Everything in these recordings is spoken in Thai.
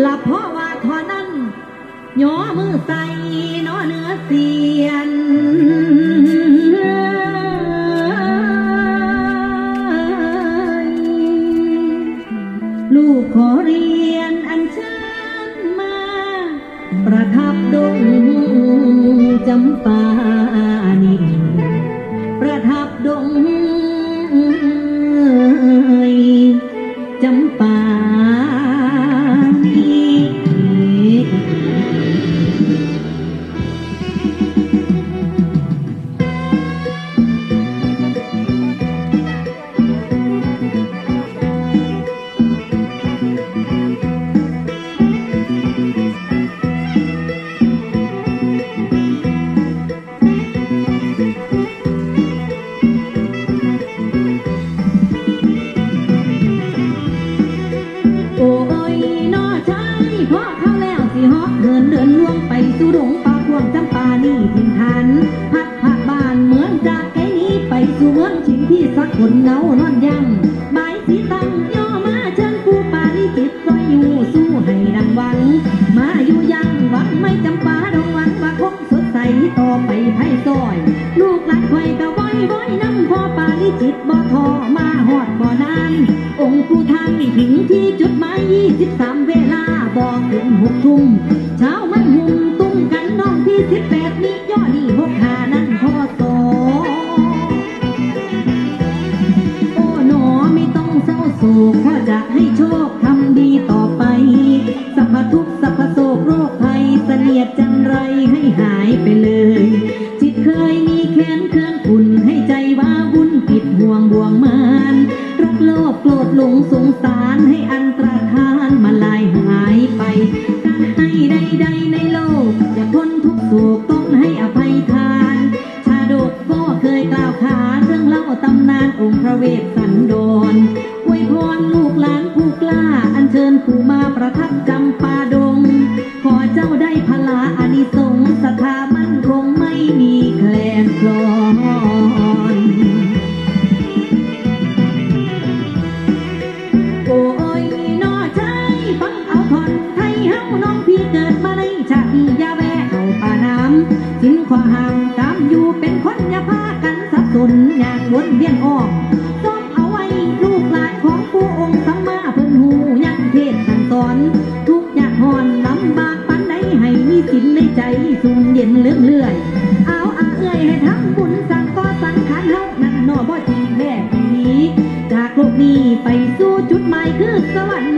หละเพราะว่าทอนั้นย่อมือใส่นอเนื้อเสียนลูกขอเรียนอันเชิญมา ประทับดงจำปา ทุ่มเช้ามันหุ่มตุ้มกันน้องที่18นี้ย่อนี่หกหานั่นพอสโอ้หนอไม่ต้องเศร้าโศกเพราจะให้โชคทำดีต่อไป สัพพทุกสัพพโศกโรคภัยเสนียดจันไรให้หายไปเลย จิตเคยมีแค้นเครื่องขุ่นให้ใจว่าวุ่นผิดห่วงบ่วงมานรักโลภโกรธหลงสงสารให้อัน ยกล่าวขานเรื่องเล่าตำนานองค์พระเวสสันดรอวยพรลูกหลานผู้กล้า อัญเชิญผู้มาประทับจำปาดง ขอเจ้าได้พลาอานิสงส์ศรัทธามั่นคงไม่มีแคลนคลอนโอ้ยนอใจฟังเอาทอนไทยเฮาน้องพี่เกิดมาในชาติยาแวเอาป่าน้ำสินขวาห่างตามอยู่เป็นคนย่าพา กันสับสนอย่างวนเวียนอ้อมซ้อมเอาไว้ลูกหลานของผู้องค์สัมมาเพิ่นหูยังเทศสั่งสอน ทุกอย่ากหอนลำบากปันใดให้มีสินในใจสูงเย็นเลื่องเลื่อย เอาอาเอื้อยให้ทำบุญสั่งก็สังขารเฮานั่นนอบ่จริงแม่ปีนี้จากโลกนี้ไปสู่จุดหมายคือสวรรค์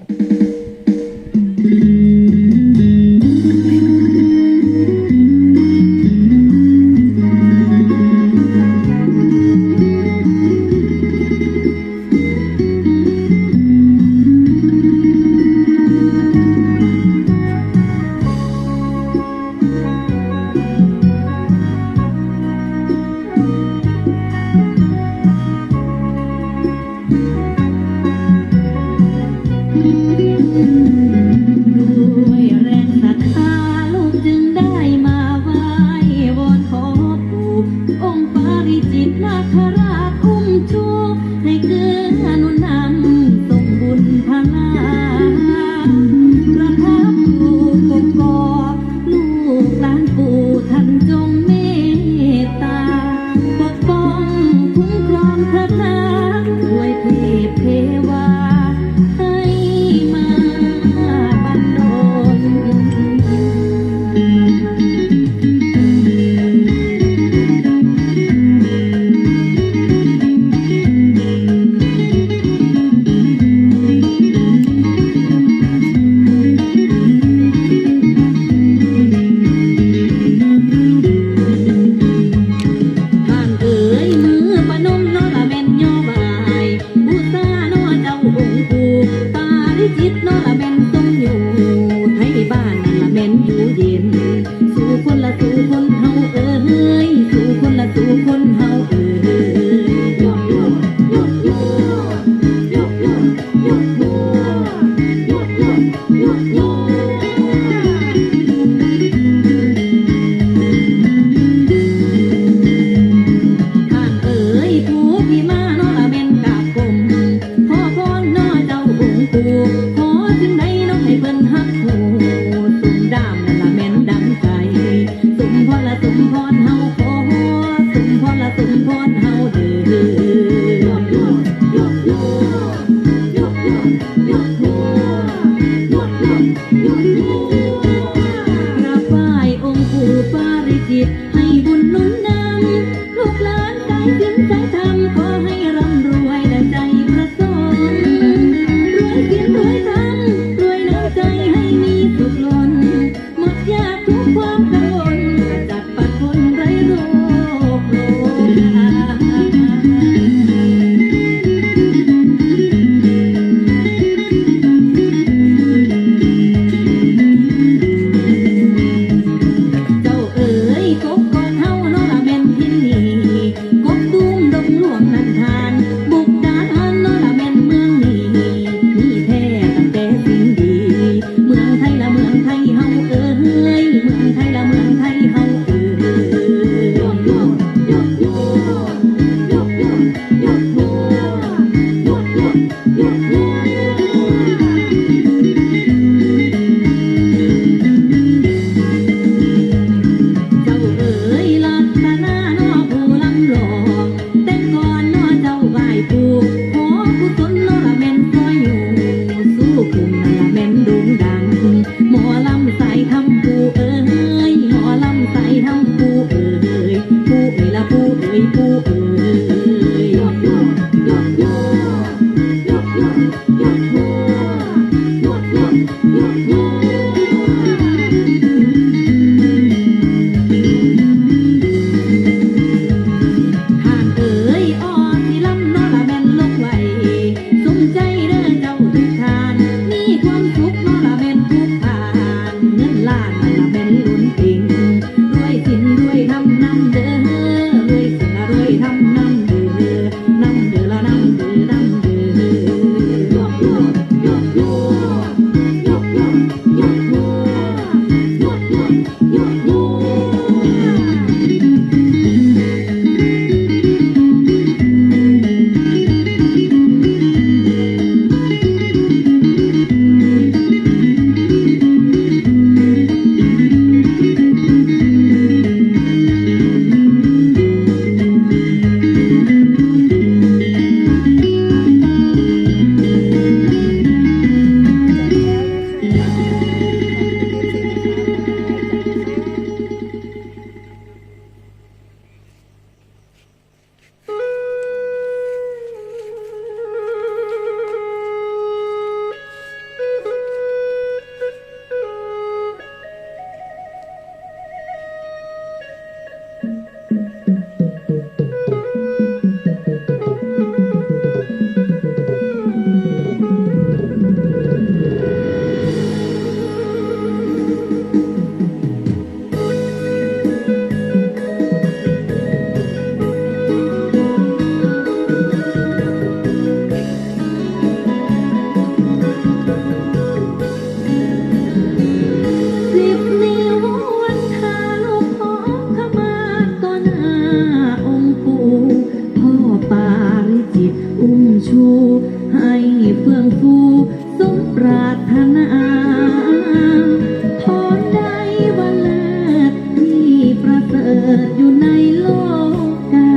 you. มาเป็นลุ้นปี ดอยู่ในโลกกา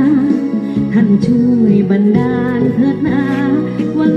ท่านช่วยบันดาลเถิดนาวัน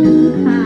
空寒